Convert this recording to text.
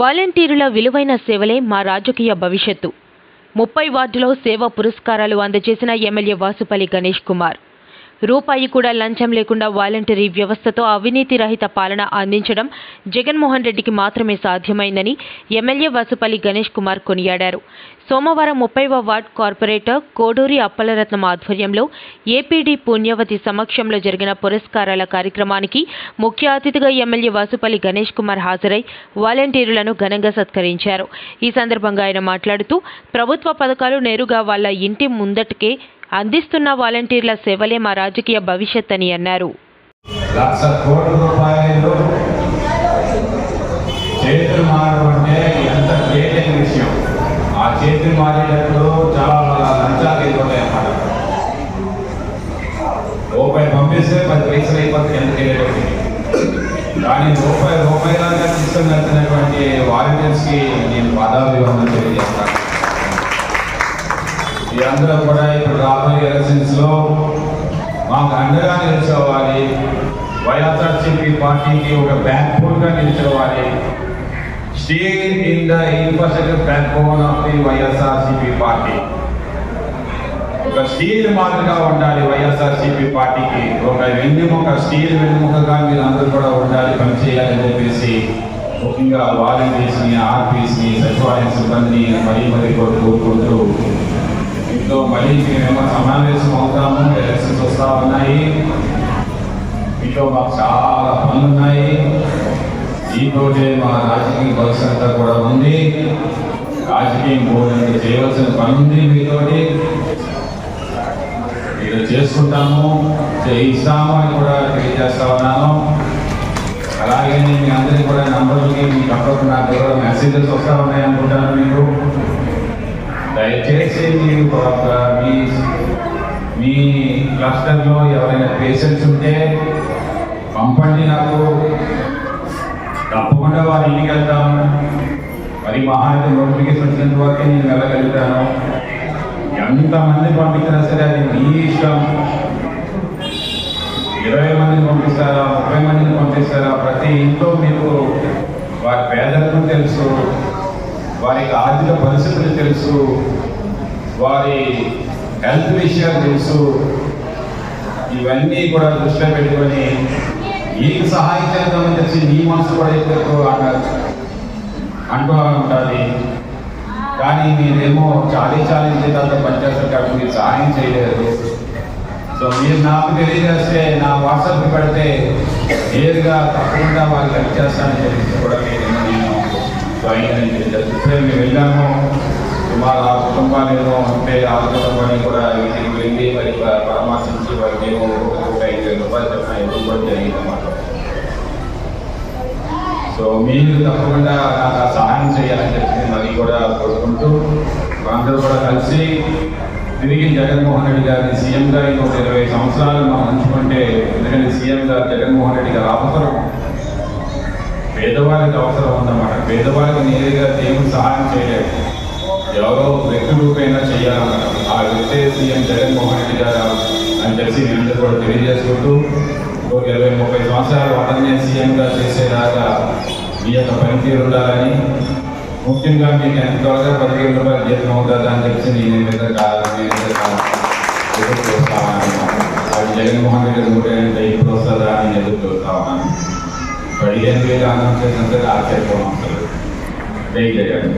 వాలంటీరుల విలువైన సేవలే మా రాజకీయ భవిష్యత్తు. ముప్పై వార్డులో సేవా పురస్కారాలు అందజేసిన ఎమ్మెల్యే వాసుపల్లి గణేష్ కుమార్. రూపాయి కూడా లంచం లేకుండా వాలంటరీ వ్యవస్థతో అవినీతి రహిత పాలన అందించడం జగన్మోహన్ రెడ్డికి మాత్రమే సాధ్యమైందని ఎమ్మెల్యే వాసుపల్లి గణేష్ కుమార్ కొనియాడారు. సోమవారం ముప్పైవ వార్డ్ కార్పొరేటర్ కోడూరి అప్పలరత్నం ఆధ్వర్యంలో ఏపీడీ పుణ్యవతి సమక్షంలో జరిగిన పురస్కారాల కార్యక్రమానికి ముఖ్య అతిథిగా ఎమ్మెల్యే వాసుపల్లి గణేష్ కుమార్ హాజరై వాలంటీర్లను ఘనంగా సత్కరించారు. ఈ సందర్భంగా ఆయన మాట్లాడుతూ ప్రభుత్వ పథకాలు నేరుగా వాళ్ళ ఇంటి ముందటికే అందిస్తున్న వాలంటీర్ల సేవలే మా రాజకీయ భవిష్యత్ అని అన్నారు చేతులు మారడం ఎంత విషయం. ఆ చేతులు మారేటప్పుడు చాలా లంచాలు అయిపోతాయి అన్నమాట రూపాయి పంపిస్తే పది పైసలు అయిపోతుంది ఎంత కానీ రూపాయి రూపాయలుగా తీసుకొని వెళ్తున్నటువంటి వాలంటీర్స్కి నేను పాదాభివందనం తెలియజేస్తాను. మీరందరూ కూడా ఇప్పుడు రాబోయే ఎలక్షన్స్లో మాకు అండగా నిలిచేవాలి వైఎస్ఆర్సీపీ పార్టీకి ఒక బ్యాక్ బోన్గా నిలిచేవాలి steel in the infrastructure backbone of the YSRCP party. ఒక స్టీల్ మాదిరిగా ఉండాలి వైఎస్ఆర్సీపీ పార్టీకి. ఒక వెన్నెముక స్టీల్ వెన్నెముకగా మీరు అందరూ కూడా ఉండాలి పనిచేయాలని చెప్పేసి ముఖ్యంగా వాలంటీర్స్ని ఆర్పీస్ని సచివాలయ సిబ్బందిని మరీ మరీ కోరుకుంటూ ఇంట్లో మళ్ళీ మేమేమో సమావేశం అవుతాము ఎలక్షన్స్ వస్తూ ఉన్నాయి. ఇంట్లో మాకు చాలా పనులు ఉన్నాయి. దీంతోటే మా రాజకీయ భవిష్యత్ అంతా కూడా ఉంది. రాజకీయం పోవడానికి చేయవలసిన పని ఉంది మీతోటి. మీరు చేసుకుంటాము చేయిస్తాము అని కూడా తెలియజేస్తా ఉన్నాను. అలాగే మీ అందరికీ కూడా నంబర్లకి మీ తప్పకుండా నాకు కూడా మెసేజెస్ వస్తూ ఉన్నాయి అనుకుంటాను. మీరు మీ మీ క్లస్టర్లో ఎవరైనా పేషెంట్స్ ఉంటే పంపండి నాకు తప్పకుండా వారి ఇంటికి వెళ్తాము మరి మహా అయితే నోటిఫికేషన్ వచ్చినంత వరకే నేను వెళ్ళగలుగుతాను ఎంతమంది పంపించినా సరే అది మీ ఇష్టం ఇరవై మందిని పంపిస్తారా ముప్పై మందిని పంపిస్తారా ప్రతి ఇంట్లో మీకు వారి పేదరికం తెలుసు వారికి ఆర్థిక పరిస్థితులు తెలుసు వారి హెల్త్ విషయాలు తెలుసు ఇవన్నీ కూడా దృష్టిలో పెట్టుకొని మీకు సహాయం చేద్దామని చెప్పి నీ మనసు కూడా ఎక్కువ అంటూ ఉంటుంది కానీ మీరేమో చాలీ చాలీ జీతాలతో పనిచేస్తారు కాబట్టి మీరు సహాయం చేయలేరు సో మీరు నాకు తెలియజేస్తే నా వాట్సాప్ పెడితే నేరుగా తప్పకుండా వాళ్ళకి హెల్ప్ చేస్తానని చెప్పి కూడా నేను ఇప్పుడే మేము వెళ్ళాము సుమారు ఆ కుటుంబాలు అంటే ఉంటే ఆ కుటుంబాన్ని కూడా ఇంటికి వెళ్ళి మరి పరామర్శించి వారికి ఏమో ఒక ఐదు వేల రూపాయలు చెప్పిన కూడా సో మీరు తప్పకుండా నాకు సహాయం చేయాలని చెప్పి మరి కూడా కోరుకుంటూ అందరూ కూడా కలిసి తిరిగి జగన్మోహన్ రెడ్డి గారిని సీఎం గారి ఒక ఇరవై సంవత్సరాలు మనం ఉంచుకుంటే ఎందుకంటే సీఎం గారు జగన్మోహన్ రెడ్డి గారు అవసరం. పేదవారికి అవసరం ఉందన్నమాట పేదవారికి నేరుగా దేవుడు సహాయం చేయలేదు. ఎవరో వ్యక్తి రూపేణా చేయాలన్నమాట ఆ వ్యక్తే సీఎం జగన్మోహన్ రెడ్డి గారు అని తెలిసి మీ అందరూ కూడా తెలియజేసుకుంటూ ఒక ఇరవై ముప్పై సంవత్సరాలు అతన్నే సీఎంగా చేసేలాగా మీ యొక్క పనితీరు ఉండాలని ముఖ్యంగా మీకు ఎంత త్వరగా పదివేల రూపాయలు జీతం అవుతుందా అని చెప్పి నేను మీద కాదు నేను మీద కాదు ఎదురు చూస్తా ఉన్నాను. అది జగన్మోహన్ రెడ్డి నూట ఇప్పుడు వస్తుందా అని ఎదురు చూస్తా ఉన్నాను. పదిహేను వేలు అనౌన్స్ చేసినందుకు ఆశ్చర్యపోవడం అసలు. జై జగన్.